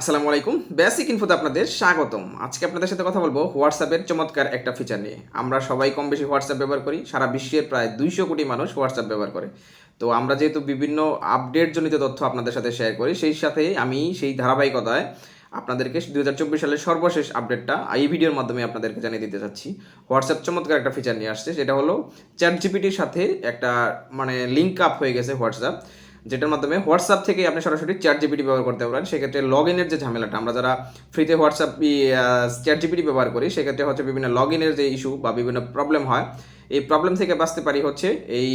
আসসালামু আলাইকুম। বেসিক ইনফোতে আপনাদের স্বাগতম। আজকে আপনাদের সাথে কথা বলব হোয়াটসঅ্যাপের চমৎকার একটা ফিচার নিয়ে। আমরা সবাই কম বেশি হোয়াটসঅ্যাপ ব্যবহার করি। সারা বিশ্বের প্রায় দুইশো কোটি মানুষ হোয়াটসঅ্যাপ ব্যবহার করে। তো আমরা যেহেতু বিভিন্ন আপডেট জনিত তথ্য আপনাদের সাথে শেয়ার করি, সেই সাথে আমি সেই ধারাবাহিকতায় আপনাদেরকে দু হাজার চব্বিশ সালের সর্বশেষ আপডেটটা এই ভিডিওর মাধ্যমে আপনাদেরকে জানিয়ে দিতে চাচ্ছি। হোয়াটসঅ্যাপ চমৎকার একটা ফিচার নিয়ে আসছে। সেটা হলো চ্যাট জিপিটির সাথে একটা মানে লিঙ্ক আপ হয়ে গেছে হোয়াটসঅ্যাপ যেটার মাধ্যমে হোয়াটসঅ্যাপ থেকে আপনি সরাসরি চ্যাট জিপিটি ব্যবহার করতে পারেন। সেক্ষেত্রে লগ ইনের যে ঝামেলাটা, আমরা যারা ফ্রিতে হোয়াটসঅ্যাপ চ্যাট জিপিটি ব্যবহার করি, সেক্ষেত্রে হচ্ছে বিভিন্ন লগ ইনের যে ইস্যু বা বিভিন্ন প্রবলেম হয়, এই প্রবলেম থেকে বাঁচতে পারি হচ্ছে এই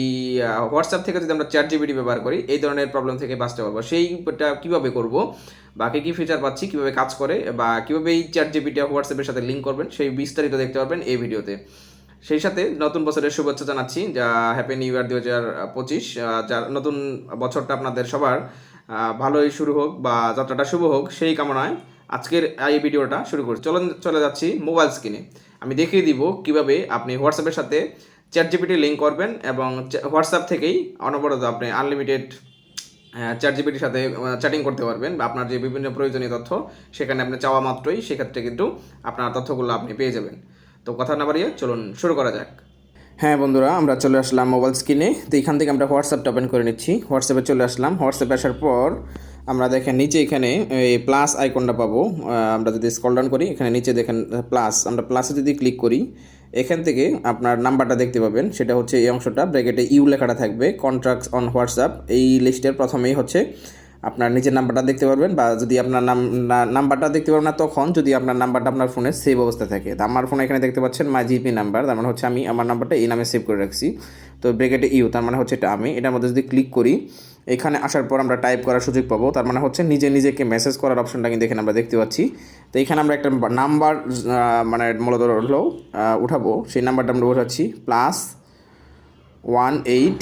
হোয়াটসঅ্যাপ থেকে যদি আমরা চ্যাট জিপিটি ব্যবহার করি, এই ধরনের প্রবলেম থেকে বাঁচতে পারব। সেইটা কীভাবে করব, বাকি কী ফিচার পাচ্ছি, কীভাবে কাজ করে, বা কীভাবে এই চ্যাট জিপিটি হোয়াটসঅ্যাপের সাথে লিঙ্ক করবেন, সেই বিস্তারিত দেখতে পারবেন এই ভিডিওতে। সেই সাথে নতুন বছরের শুভেচ্ছা জানাচ্ছি, যা হ্যাপি নিউ ইয়ার দু হাজার পঁচিশ যার নতুন বছরটা আপনাদের সবার ভালোই শুরু হোক বা যাত্রাটা শুভ হোক, সেই কামনায় আজকের এই ভিডিওটা শুরু করছি। চলুন, চলে যাচ্ছি মোবাইল স্ক্রিনে। আমি দেখিয়ে দিব কীভাবে আপনি হোয়াটসঅ্যাপের সাথে চ্যাট জিপিটি লিঙ্ক করবেন এবং হোয়াটসঅ্যাপ থেকেই অনবরত আপনি আনলিমিটেড চ্যাট জিপিটির সাথে চ্যাটিং করতে পারবেন বা আপনার যে বিভিন্ন প্রয়োজনীয় তথ্য, সেখানে আপনি চাওয়া মাত্রই সেক্ষেত্রে কিন্তু আপনার তথ্যগুলো আপনি পেয়ে যাবেন। তো কথা না বাড়িয়ে চলুন শুরু করা যাক। হ্যাঁ বন্ধুরা, আমরা চলে আসলাম মোবাইল স্ক্রিনে তো এখান থেকে আমরা হোয়াটসঅ্যাপটা ওপেন করে নিচ্ছি। হোয়াটসঅ্যাপে চলে আসলাম। হোয়াটসঅ্যাপে আসার পর আমরা দেখেন নিচে এখানে এই প্লাস আইকনটা পাবো। আমরা যদি স্কল ডাউন করি, এখানে নিচে দেখেন প্লাস আমরা প্লাসে যদি ক্লিক করি, এখান থেকে আপনার নাম্বারটা দেখতে পাবেন। সেটা হচ্ছে এই অংশটা। ব্র্যাকেটে ইউ লেখাটা থাকবে। কন্ট্রাক্টস অন হোয়াটসঅ্যাপ এই লিস্টের প্রথমেই হচ্ছে আপনার নিজের নাম্বারটা দেখতে পারবেন বা যদি আপনার নাম নাম্বারটা দেখতে পারবেন না, তখন যদি আপনার নাম্বারটা আপনার ফোনে সেভ অবস্থা থাকে। তা আমার ফোনে এখানে দেখতে পাচ্ছেন মাই জিপি নাম্বার তার মানে হচ্ছে আমি আমার নাম্বারটা এই নামে সেভ করে রাখছি। তো ব্রেকেটে ইউ তার মানে হচ্ছে এটা আমি। এটার মধ্যে যদি ক্লিক করি, এখানে আসার পর আমরা টাইপ করার সুযোগ পাবো। তার মানে হচ্ছে নিজে নিজেকে মেসেজ করার অপশনটা কিন্তু এখানে আমরা দেখতে পাচ্ছি। তো এখানে আমরা একটা নাম্বার মানে মূলত হলো উঠাবো। সেই নাম্বারটা আমরা উঠাচ্ছি plus one eight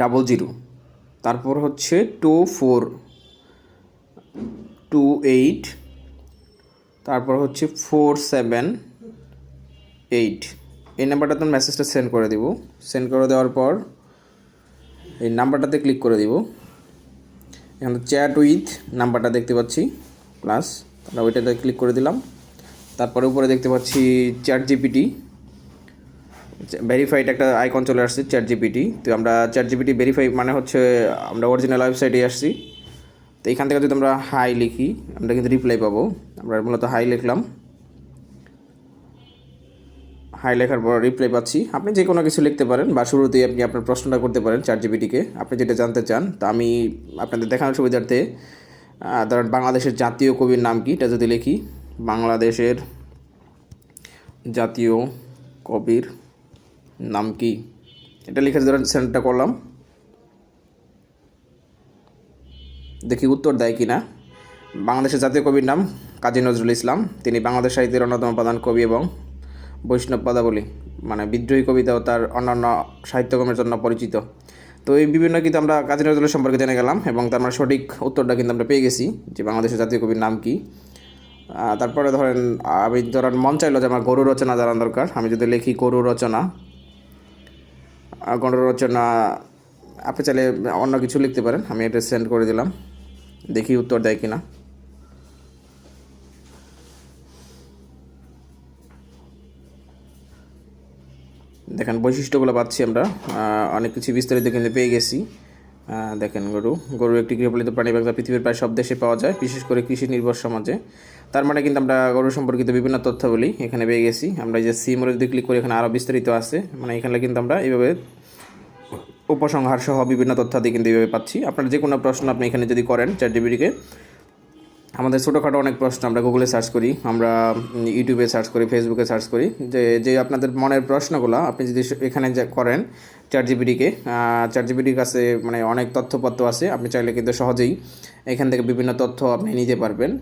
double zero তারপর হচ্ছে টু ফোর, টু এইট, তারপর হচ্ছে ফোর সেভেন এইট। এই নাম্বারটা তো মেসেজটা সেন্ড করে দিব। সেন্ড করে দেওয়ার পর এই নাম্বারটাতে ক্লিক করে দিব। এখানে চ্যাট উইথ নাম্বারটা দেখতে পাচ্ছি প্লাস আমরা ওইটাতে ক্লিক করে দিলাম। তারপরে উপরে দেখতে পাচ্ছি চ্যাট জিপিটি ভেরিফাইড একটা আইকন চলে আসছে চ্যাট জিপিটি তো আমরা চ্যাট জিপিটি ভেরিফাই মানে হচ্ছে আমরা অরিজিনাল ওয়েবসাইটে আসছি। তো এখান থেকে যদি আমরা হাই লিখি, আমরা কিন্তু রিপ্লাই পাবো। আমরা মূলত হাই লিখলাম। হাই লেখার পর রিপ্লাই পাচ্ছি। আপনি যে কোনো কিছু লিখতে পারেন বা শুরুতেই আপনি আপনার প্রশ্নটা করতে পারেন চ্যাট জিপিটিকে আপনি যেটা জানতে চান, তা আমি আপনাদের দেখানোর সুবিধার্থে ধরেন বাংলাদেশের জাতীয় কবির নাম কি? এটা যদি লিখি, বাংলাদেশের জাতীয় কবির নাম কি? এটা লিখে ধরেন সেন্ডটা করলাম। দেখি উত্তর দেয় কি না বাংলাদেশের জাতীয় কবির নাম কাজী নজরুল ইসলাম। তিনি বাংলাদেশ সাহিত্যের অন্যতম প্রধান কবি এবং বৈষ্ণব পদাবলী মানে বিদ্রোহী কবিতা ও তার অন্যান্য সাহিত্যকর্মের জন্য পরিচিত। তো এই বিভিন্ন কিন্তু আমরা কাজী নজরুলের সম্পর্কে জেনে গেলাম এবং তার মানে সঠিক উত্তরটা কিন্তু আমরা পেয়ে গেছি যে বাংলাদেশের জাতীয় কবির নাম কি। তারপরে ধরেন আমি ধরেন মন চাইলো যে আমার গরু রচনা জানা দরকার। আমি যদি লিখি গরু রচনা আহ, গরু রচনা আপনি চাইলে অন্য কিছু লিখতে পারেন আমি এটা সেন্ড করে দিলাম দেখি উত্তর দেয় কিনা। দেখেন বৈশিষ্ট্যগুলো পাচ্ছি আমরা অনেক কিছু বিস্তারিত কিন্তু পেয়ে গেছি। দেখেন গরু গরু একটি গৃহপালিত প্রাণী বাংলা পৃথিবীর প্রায় সব দেশে পাওয়া যায় বিশেষ করে কৃষি নির্ভর সমাজে। তার মানে কিন্তু আমরা গরু সম্পর্কিত বিভিন্ন তথ্যাবলী এখানে পেয়ে গেছি। আমরা যে সিমরে যদি ক্লিক করি, এখানে আরও বিস্তারিত আছে। মানে এখানে কিন্তু আমরা এইভাবে উপসংহার সহ বিভিন্ন তথ্যাদি কিন্তু এইভাবে পাচ্ছি। আপনার যে কোনো প্রশ্ন আপনি এখানে যদি করেন চ্যাট জিবিটিকে আমাদের ছোটোখাটো অনেক প্রশ্ন আমরা গুগলে সার্চ করি, আমরা ইউটিউবে সার্চ করি, ফেসবুকে সার্চ করি। যে যে আপনাদের মনের প্রশ্নগুলো আপনি যদি এখানে যে করেন চ্যাট জিবিটিকে চ্যাট জিবিটির কাছে মানে অনেক তথ্যপত্র আছে। আপনি চাইলে কিন্তু সহজেই এখান থেকে বিভিন্ন তথ্য আপনি নিতে পারবেন।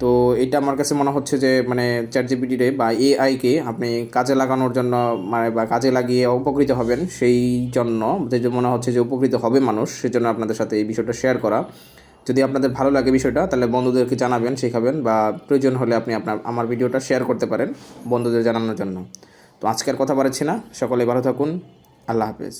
তো এটা আমার কাছে মনে হচ্ছে যে মানে চ্যাট জিপিটিরে বা এআইকে আপনি কাজে লাগানোর জন্য মানে বা কাজে লাগিয়ে উপকৃত হবেন, সেই জন্য যে মনে হচ্ছে যে উপকৃত হবে মানুষ সেজন্য আপনাদের সাথে এই বিষয়টা শেয়ার করা। যদি আপনাদের ভালো লাগে বিষয়টা, তাহলে বন্ধুদেরকে জানাবেন, শেখাবেন, বা প্রয়োজন হলে আপনি আপনার, আমার ভিডিওটা শেয়ার করতে পারেন বন্ধুদের জানানোর জন্য। তো আজকের কথা বাড়াচ্ছি না, সকলে ভালো থাকুন, আল্লাহ হাফেজ।